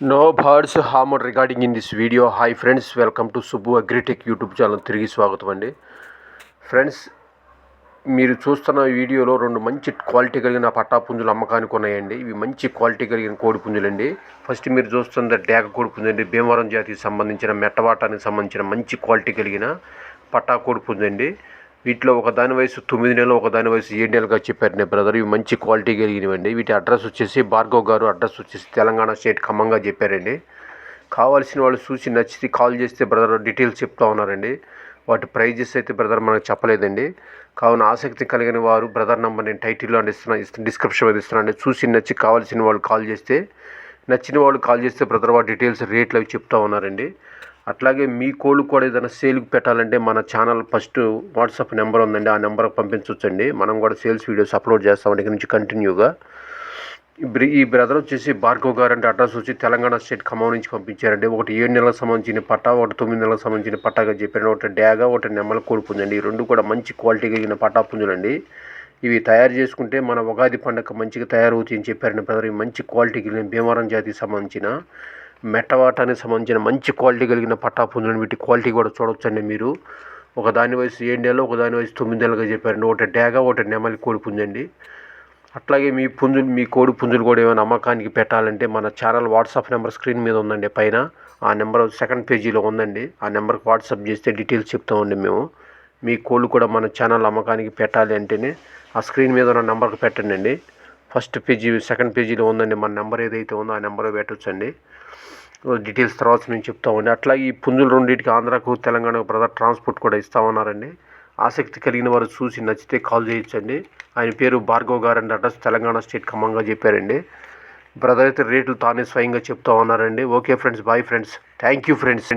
No birds hormone regarding in this video hi friends welcome to Subbu Agritech YouTube channel తిరిగి స్వాగతం అండి. Friends మీరు చూస్తున్న వీడియోలో రెండు మంచి క్వాలిటీ కలిగిన పట్టా పుంజులు అమ్మకానికి ఉన్నాయండి. ఇవి మంచి క్వాలిటీ కలిగిన కోడి పుంజులండి ఫస్ట్ మీరు చూస్తున్న డేగ కోడి అండి భీమవరం జాతికి సంబంధించిన మెట్టవాటానికి సంబంధించిన మంచి క్వాలిటీ కలిగిన పట్టా కోడిపుంజు అండి వీటిలో ఒక దాని వయసు తొమ్మిది నెలలు ఒక దాని వయసు ఏడు నెలలుగా చెప్పారు నేను బ్రదర్ ఇవి మంచి క్వాలిటీ కలిగినవండి వీటి అడ్రస్ వచ్చేసి భార్గవ్ గారు అడ్రస్ వచ్చేసి తెలంగాణ స్టేట్ ఖమ్మంగా చెప్పారండి. కావాల్సిన వాళ్ళు చూసి నచ్చితే కాల్ చేస్తే బ్రదర్ డీటెయిల్స్ చెప్తా ఉన్నారండి. వాటి ప్రైజెస్ అయితే బ్రదర్ మనకు చెప్పలేదండి. కావున ఆసక్తి కలిగిన వారు బ్రదర్ నంబర్ నేను టైటిల్లో అందిస్తున్నా ఇస్తున్నా డిస్క్రిప్షన్ మీద ఇస్తున్నాను చూసి నచ్చి కావాల్సిన వాళ్ళు కాల్ చేస్తే నచ్చిన వాళ్ళు కాల్ చేస్తే బ్రదర్ వాటి డీటెయిల్స్ రేట్లు అవి చెప్తా ఉన్నారండి. అట్లాగే మీ కోళ్ళు కూడా ఏదైనా సేల్కి పెట్టాలంటే మన ఛానల్ ఫస్ట్ వాట్సాప్ నెంబర్ ఉందండి. ఆ నెంబర్కి పంపించవచ్చండి మనం కూడా సేల్స్ వీడియోస్ అప్లోడ్ చేస్తామండి ఇక్కడ నుంచి కంటిన్యూగా. ఈ ఈ బ్రదర్ వచ్చేసి భార్గవ్ గారు అంటే అడ్రస్ వచ్చి తెలంగాణ స్టేట్ ఖమ్మం నుంచి పంపించారండి. ఒకటి ఏడు నెలలకు సంబంధించిన పట్టా ఒకటి తొమ్మిది నెలలకు సంబంధించిన పట్టాగా చెప్పారు ఒకటి డ్యాగా ఒకటి నెమ్మల కోడిపుంజండి ఈ రెండు కూడా మంచి క్వాలిటీ కలిగిన పట్టా పుంజులండి. ఇవి తయారు చేసుకుంటే మన ఉగాది పండగ మంచిగా తయారవుతాయని చెప్పారండి బ్రదర్. ఇవి మంచి క్వాలిటీ కలిగిన భీమవరం జాతికి సంబంధించిన మెట్టవాటానికి సంబంధించిన మంచి క్వాలిటీ కలిగిన పట్టా పుంజులను వీటి క్వాలిటీ కూడా చూడొచ్చండి మీరు. ఒక దాని వయసు ఏడు నెలలు ఒక దాని వయసు తొమ్మిది నెలలుగా చెప్పారండి. ఒకటి డేగ ఒకటి నెమలి కోడి పుంజండి అట్లాగే మీ పుంజులు మీ కోడి పుంజులు కూడా ఏమైనా అమ్మకానికి పెట్టాలంటే మన ఛానల్ వాట్సాప్ నెంబర్ స్క్రీన్ మీద ఉందండి పైన. ఆ నెంబర్ సెకండ్ పేజీలో ఉందండి. ఆ నెంబర్కి వాట్సాప్ చేస్తే డీటెయిల్స్ చెప్తామండి మేము. మీ కోళ్ళు కూడా మన ఛానల్ అమ్మకానికి పెట్టాలి అంటేనే ఆ స్క్రీన్ మీద ఉన్న నెంబర్కి పెట్టండి ఫస్ట్ పేజీ సెకండ్ పేజీలో ఉందండి మన నెంబర్ ఏదైతే ఉందో ఆ నెంబర్ పెట్టొచ్చండి. డీటెయిల్స్ తర్వాత మేము చెప్తామండి అట్లా ఈ పుంజులు రెండింటికి ఆంధ్రాకు తెలంగాణకు బ్రదర్ ట్రాన్స్పోర్ట్ కూడా ఇస్తా ఉన్నారండి. ఆసక్తి కలిగిన వారు చూసి నచ్చితే కాల్ చేయొచ్చండి. ఆయన పేరు భార్గవ్ గారు అండి అడ్రస్ తెలంగాణ స్టేట్ ఖమ్మంగా చెప్పారండి. బ్రదర్ అయితే రేట్లు తానే స్వయంగా చెప్తా ఉన్నారండి. Okay friends bye friends. Thank you friends.